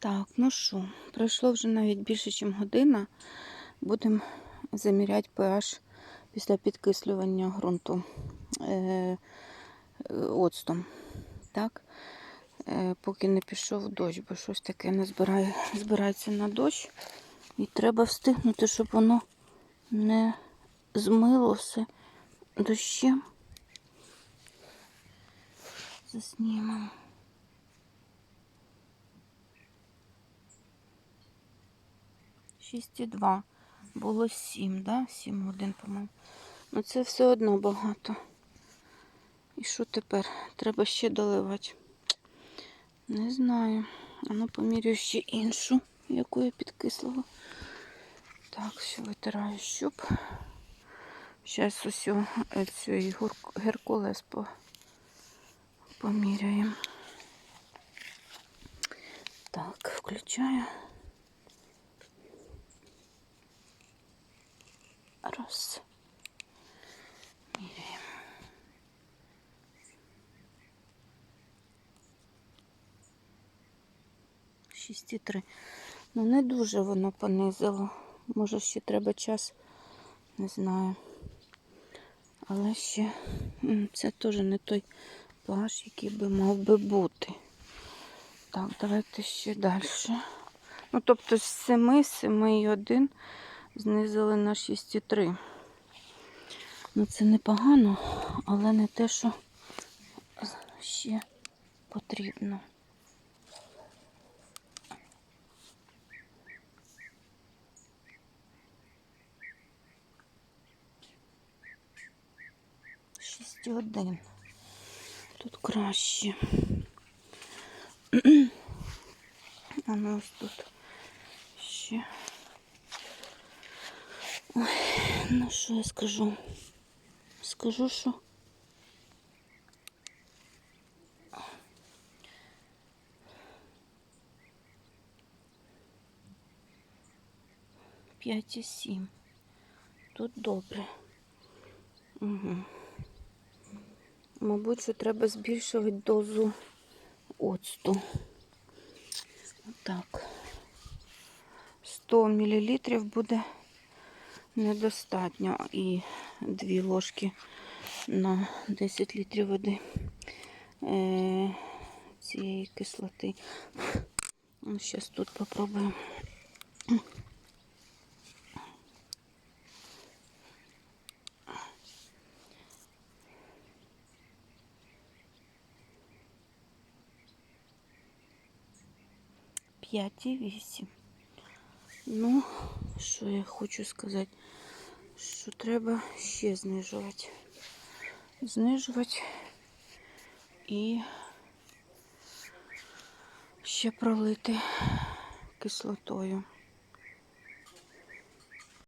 Так, ну що, пройшло вже навіть більше, ніж година. Будемо заміряти pH після підкислювання ґрунту е, оцтом. Так? Е, поки не пішов дощ, бо щось таке не збирає, збирається на дощ. І треба встигнути, щоб воно не змилося дощем. Заснімемо. Шість і два. Було сім, да? Сім годин, по-моєму. Ну це все одно багато. І що тепер? Треба ще доливати. Не знаю. А ну поміряю ще іншу, яку я підкислила. Так, все витираю щуп. Зараз усю цю геркулес по, поміряємо. Так, включаю. Раз. Міряємо. Шість і три. Ну не дуже воно понизило. Може ще треба час, не знаю. Але ще це теж не той pH, який би мав би бути. Так, давайте ще далі. Ну, тобто з 7, 7,1 знизили на 6,3. Ну, це непогано, але не те, що ще потрібно. Шість один. Тут краще. А ну ось тут ще. Ну що я скажу? Скажу, що п'ять і сім. Тут добре. Угу. Мабуть, що треба збільшувати дозу оцту. Так. 100 мл буде недостатньо і 2 ложки на 10 літрів води е, цієї кислоти. Зараз тут попробуємо. П'ять і вісім. Ну, що я хочу сказати, що треба ще знижувати. Знижувати і ще пролити кислотою.